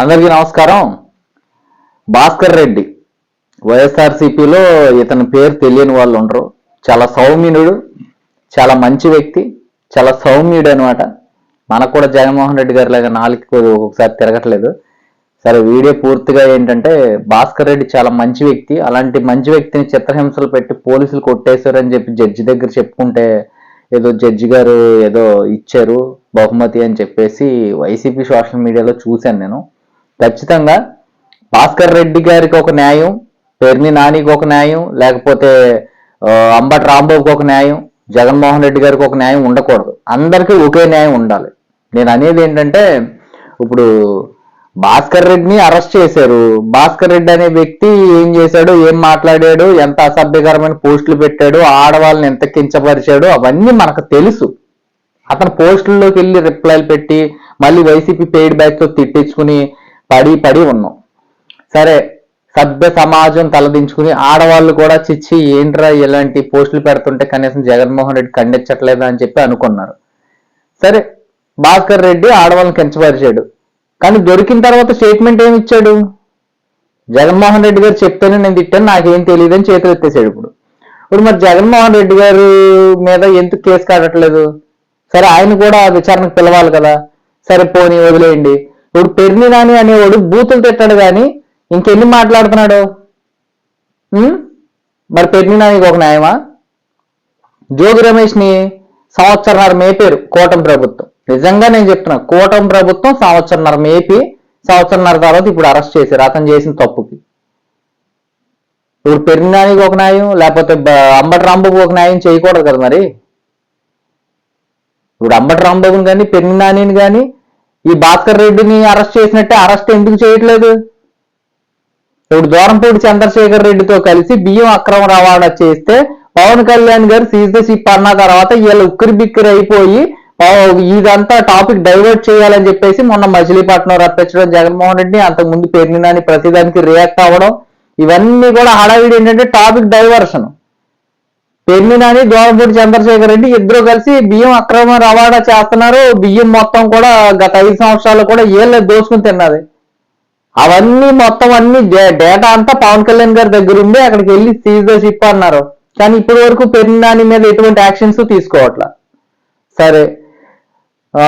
అందరికీ నమస్కారం. భాస్కర్ రెడ్డి వైఎస్ఆర్సీపీలో ఇతని పేరు తెలియని వాళ్ళు ఉండరు. చాలా సౌమ్యుడు చాలా మంచి వ్యక్తి చాలా సౌమ్యుడు అనమాట మనకు కూడా జగన్మోహన్ రెడ్డి గారి లాగా నాలుగు ఒకసారి తిరగట్లేదు. సరే వీడియో పూర్తిగా ఏంటంటే భాస్కర్ రెడ్డి చాలా మంచి వ్యక్తి. అలాంటి మంచి వ్యక్తిని చిత్రహింసలు పెట్టి పోలీసులు కొట్టేశారని చెప్పి జడ్జి దగ్గర చెప్పుకుంటే ఏదో జడ్జి గారు ఏదో ఇచ్చారు బహుమతి అని చెప్పేసి వైసీపీ సోషల్ మీడియాలో చూశాను నేను. ఖచ్చితంగా భాస్కర్ రెడ్డి గారికి ఒక న్యాయం పెర్ని నానికి ఒక న్యాయం లేకపోతే అంబటి రాంబాబుకి ఒక న్యాయం జగన్మోహన్ రెడ్డి గారికి ఒక న్యాయం ఉండకూడదు. అందరికీ ఒకే న్యాయం ఉండాలి. నేను అనేది ఏంటంటే ఇప్పుడు భాస్కర్ రెడ్డిని అరెస్ట్ చేశారు. భాస్కర్ రెడ్డి అనే వ్యక్తి ఏం చేశాడు ఏం మాట్లాడాడు ఎంత అసభ్యకరమైన పోస్టులు పెట్టాడు ఆడవాళ్ళని ఎంత కించపరిచాడు అవన్నీ మనకు తెలుసు. అతను పోస్టుల్లోకి వెళ్ళి రిప్లైలు పెట్టి మళ్ళీ వైసీపీ పెయిడ్ బ్యాక్తో తిట్టించుకుని పడి పడి ఉన్నాం. సరే సభ్య సమాజం తలదించుకుని ఆడవాళ్ళు కూడా చిచ్చి ఏంట్రా ఇలాంటి పోస్టులు పెడుతుంటే కనీసం జగన్మోహన్ రెడ్డి ఖండించట్లేదు అని చెప్పి అనుకున్నారు. సరే భాస్కర్ రెడ్డి ఆడవాళ్ళని కించపరిచాడు. కానీ దొరికిన తర్వాత స్టేట్మెంట్ ఏమి ఇచ్చాడు? జగన్మోహన్ రెడ్డి గారు చెప్తేనే నేను తిట్టాను నాకేం తెలియదు అని చేతులు ఎత్తేసాడు ఇప్పుడు. ఇప్పుడు మరి జగన్మోహన్ రెడ్డి గారు మీద ఎందుకు కేసు కాడట్లేదు సరే ఆయన కూడా విచారణకు పిలవాలి కదా. సరే పోనీ వదిలేయండి. ఇప్పుడు పెర్ని నాని అనేవాడు బూతులు తిట్టాడు కానీ ఇంకెన్ని మాట్లాడుతున్నాడు? మరి పెర్ని నానికి ఒక న్యాయమా? జోగి రమేష్ని సంవత్సరన్నర మేపారు కూటమి ప్రభుత్వం. నిజంగా నేను చెప్తున్నా కూటమి ప్రభుత్వం సంవత్సరన్నర మేపి సంవత్సరన్నర తర్వాత ఇప్పుడు అరెస్ట్ చేశారు. అతను చేసిన తప్పుకి. ఇప్పుడు పెరిగినానికి ఒక న్యాయం లేకపోతే అంబటి రాంబాబు ఒక న్యాయం చేయకూడదు కదా మరి? ఇప్పుడు అంబటి రాంబాబుని కానీ పెరిగినానిని కానీ ఈ భాస్కర్ రెడ్డిని అరెస్ట్ చేసినట్టే అరెస్ట్ ఎందుకు చేయట్లేదు? ఇప్పుడు దూరంపూడి చంద్రశేఖర్ రెడ్డితో కలిసి బియ్యం అక్రమ రవాణా చేస్తే పవన్ కళ్యాణ్ గారు సీజ్ ద షిప్ అన్న తర్వాత వీళ్ళు ఉక్కిరి బిక్కిరి అయిపోయి ఇదంతా టాపిక్ డైవర్ట్ చేయాలని చెప్పేసి మొన్న మచిలీపట్నం రప్పించడం జగన్మోహన్ రెడ్డి అంతకుముందు పెరిగినాని ప్రతిదానికి రియాక్ట్ అవ్వడం ఇవన్నీ కూడా హడావిడి ఏంటంటే టాపిక్ డైవర్షన్. పెరిగినాని దోరంపూడి చంద్రశేఖర్ రెడ్డి ఇద్దరు కలిసి బియ్యం అక్రమ రవాణా చేస్తున్నారు. బియ్యం మొత్తం కూడా గత ఐదు సంవత్సరాలు కూడా ఏళ్ళ దోసుకుని తిన్నది. అవన్నీ మొత్తం అన్ని డే- డేటా అంతా పవన్ కళ్యాణ్ గారి దగ్గర ఉంది అక్కడికి వెళ్ళి సీజ్ ద షిప్ అన్నారు. కానీ ఇప్పటి వరకు పెరిగినాని మీద ఎటువంటి యాక్షన్స్ తీసుకోవట్లా. సరే ఆ,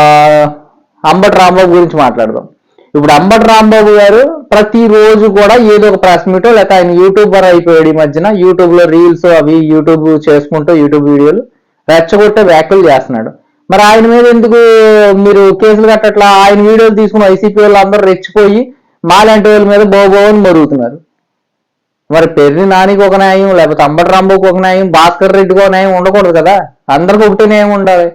అంబటి రాంబాబు గురించి మాట్లాడదాం. ఇప్పుడు అంబటి రాంబాబు గారు ప్రతిరోజు కూడా ఏదో ఒక ప్రెస్ మీటో లేకపోతే ఆయన యూట్యూబర్ అయిపోయాడు ఈ మధ్యన. యూట్యూబ్లో రీల్స్ అవి యూట్యూబ్ చేసుకుంటూ యూట్యూబ్ వీడియోలు రెచ్చగొట్టే వ్యాఖ్యలు చేస్తున్నాడు. మరి ఆయన మీద ఎందుకు మీరు కేసులు కట్టట్లా? ఆయన వీడియోలు తీసుకుని వైసీపీ వాళ్ళు అందరూ రెచ్చిపోయి మాలాంటి వాళ్ళ మీద బోబోని మరుగుతున్నారు. మరి పెర్రి నానికి ఒక న్యాయం లేకపోతే అంబటి రాంబాబుకి ఒక న్యాయం భాస్కర్ రెడ్డికి ఒక న్యాయం ఉండకూడదు కదా? అందరికి ఒకటే న్యాయం ఉండాలి.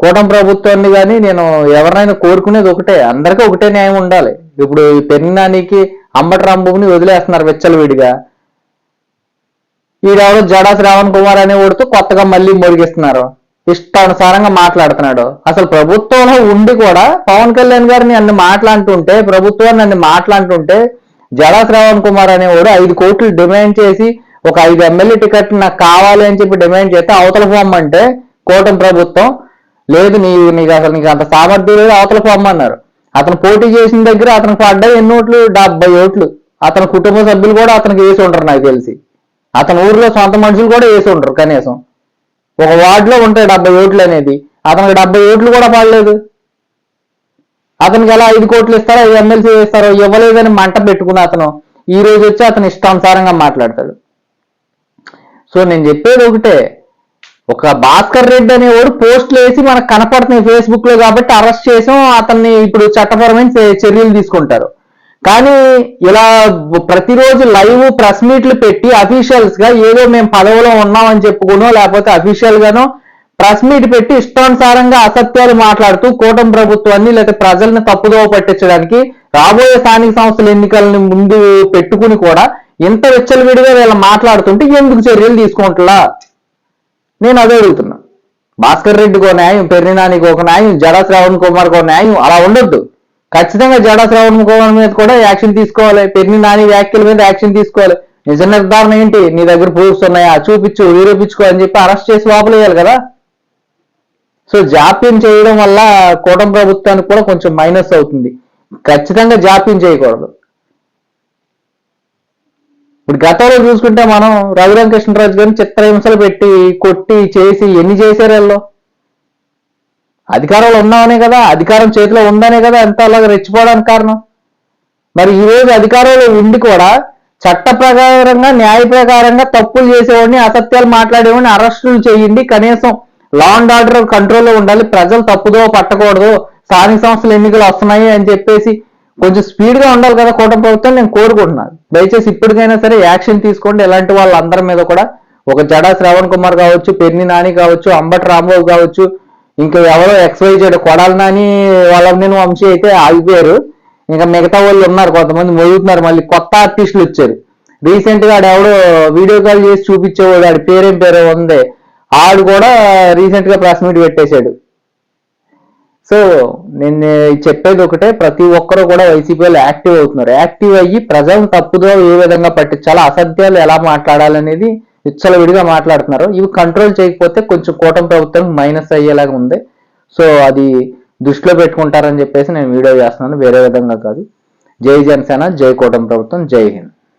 కూటమి ప్రభుత్వాన్ని కానీ నేను ఎవరినైనా కోరుకునేది ఒకటే అందరికీ ఒకటే న్యాయం ఉండాలి. ఇప్పుడు ఈ పెర్రి నానికి అంబటి రాంబాబుని వదిలేస్తున్నారు విచ్చలవిడిగా. ఈడెవడో జడా శ్రావణ్ కుమార్ అనే వాడితో కొత్తగా మళ్ళీ మొరిగిస్తున్నారు. ఇష్టానుసారంగా మాట్లాడుతున్నాడు. అసలు ప్రభుత్వంలో ఉండి కూడా పవన్ కళ్యాణ్ గారిని అన్ని మాట్లాడుతుంటే ప్రభుత్వాన్ని అన్ని మాట్లాడుతుంటే జడా శ్రావణ్ కుమార్ అనేవాడు ఐదు కోట్లు డిమాండ్ చేసి ఒక ఐదు ఎమ్మెల్యే టికెట్ నాకు కావాలి అని చెప్పి డిమాండ్ చేస్తే అవతల పొమ్మంటే కూటమి ప్రభుత్వం లేదు నీ నీకు అసలు నీకు అంత సామర్థ్యం లేదు అవతల పొమ్మన్నారు. అతను పోటీ చేసిన దగ్గర అతనికి పడ్డాయి ఎన్ని ఓట్లు? డెబ్బై ఓట్లు. అతని కుటుంబ సభ్యులు కూడా అతనికి వేసి ఉంటారు నాకు తెలిసి. అతని ఊర్లో సొంత మనుషులు కూడా వేసి ఉంటారు కనీసం. ఒక వార్డులో ఉంటాయి డెబ్బై ఓట్లు అనేది. అతనికి డెబ్బై ఓట్లు కూడా పడలేదు. అతనికి ఎలా ఐదు కోట్లు ఇస్తారో ఎమ్మెల్సీ వేస్తారో ఇవ్వలేదని మంట పెట్టుకుని అతను ఈ రోజు వచ్చి అతను ఇష్టానుసారంగా మాట్లాడతాడు. సో నేను చెప్పేది ఒకటే. ఒక భాస్కర్ రెడ్డి అనేవాడు పోస్టులు వేసి మనకు కనపడుతున్నాయి ఫేస్బుక్లో కాబట్టి అరెస్ట్ చేసాం అతన్ని ఇప్పుడు చట్టపరమైన చర్యలు తీసుకుంటారు. కానీ ఇలా ప్రతిరోజు లైవ్ ప్రెస్ మీట్లు పెట్టి అఫీషియల్స్గా ఏదో మేము పదవిలో ఉన్నామని చెప్పుకునో లేకపోతే అఫీషియల్ గానో ప్రెస్ మీట్ పెట్టి ఇష్టానుసారంగా అసత్యాలు మాట్లాడుతూ కూటమి ప్రభుత్వాన్ని లేకపోతే ప్రజల్ని తప్పుదోవ పట్టించడానికి రాబోయే స్థానిక సంస్థల ఎన్నికలని ముందు పెట్టుకుని కూడా ఇంత విచ్చలవిడిగా వీళ్ళు మాట్లాడుతుంటే ఎందుకు చర్యలు తీసుకుంటలా? నేను అదే అడుగుతున్నా. భాస్కర్ రెడ్డికి ఒక న్యాయం పెర్రినానికి ఒక న్యాయం జడా శ్రావణ్ కుమార్కి ఒక న్యాయం అలా ఉండొద్దు. ఖచ్చితంగా జడా శ్రావణ్ కుమార్ మీద కూడా యాక్షన్ తీసుకోవాలి పెర్ని నాని వ్యాఖ్యల మీద యాక్షన్ తీసుకోవాలి. నిజ నిర్ధారణ ఏంటి? నీ దగ్గర ప్రూఫ్స్ ఉన్నాయా? చూపించు నిరూపించుకో అని చెప్పి అరెస్ట్ చేసి లోపలేయాలి కదా. సో జాప్యం చేయడం వల్ల కూటమి ప్రభుత్వానికి కూడా కొంచెం మైనస్ అవుతుంది. ఖచ్చితంగా జాప్యం చేయకూడదు. ఇప్పుడు గతంలో చూసుకుంటే మనం రఘురామకృష్ణరాజు గారిని చిత్రహింసలు పెట్టి కొట్టి చేసి ఎన్ని చేశారు వీళ్ళు? అధికారంలో ఉన్నామనే కదా అధికారం చేతిలో ఉందనే కదా ఎంత అలాగ రెచ్చిపోవడానికి కారణం. మరి ఈ రోజు అధికారంలో ఉండి కూడా చట్ట ప్రకారంగా న్యాయ ప్రకారంగా తప్పులు చేసేవాడిని అసత్యాలు మాట్లాడేవాడిని అరెస్టులు చేయండి కనీసం లా అండ్ ఆర్డర్ కంట్రోల్లో ఉండాలి ప్రజలు తప్పుదో పట్టకూడదు స్థానిక సంస్థలు ఎన్నికలు వస్తున్నాయి అని చెప్పేసి కొంచెం స్పీడ్గా ఉండాలి కదా కూటమి ప్రభుత్వం నేను కోరుకుంటున్నాను దయచేసి ఇప్పటికైనా సరే యాక్షన్ తీసుకోండి. ఇలాంటి వాళ్ళందరి మీద కూడా ఒక జడా శ్రవణ్ కుమార్ కావచ్చు పెన్ని నాని కావచ్చు అంబటి రాంబాబు కావచ్చు ఇంకా ఎవరో ఎక్స్వైజెడ్ కొడాలి నాని వాళ్ళ నేను వంశీ అయితే ఆగిపోయారు. ఇంకా మిగతా వాళ్ళు ఉన్నారు కొంతమంది మోగుతున్నారు మళ్ళీ కొత్త ఆర్టిస్టులు వచ్చారు. రీసెంట్గా ఆడు ఎవడో వీడియో కాల్ చేసి చూపించేవాడు ఆడి పేరేం పేరే ఉంది. ఆడు కూడా రీసెంట్గా ప్రెస్ మీట్ పెట్టేశాడు. సో నేను చెప్పేది ఒకటే ప్రతి ఒక్కరు కూడా వైసీపీలో యాక్టివ్ అవుతున్నారు. యాక్టివ్ అయ్యి ప్రజలను తప్పుదో ఏ విధంగా పట్టించాలో అసత్యాలు ఎలా మాట్లాడాలనేది విచ్చలవిడిగా మాట్లాడుతున్నారు. ఇవి కంట్రోల్ చేయకపోతే కొంచెం కూటమి ప్రభుత్వం మైనస్ అయ్యేలాగా ఉంది. సో అది దృష్టిలో పెట్టుకుంటారని చెప్పేసి నేను వీడియో చేస్తున్నాను. వేరే విధంగా కాదు. జై జనసేన జై కూటమి ప్రభుత్వం జై హింద్.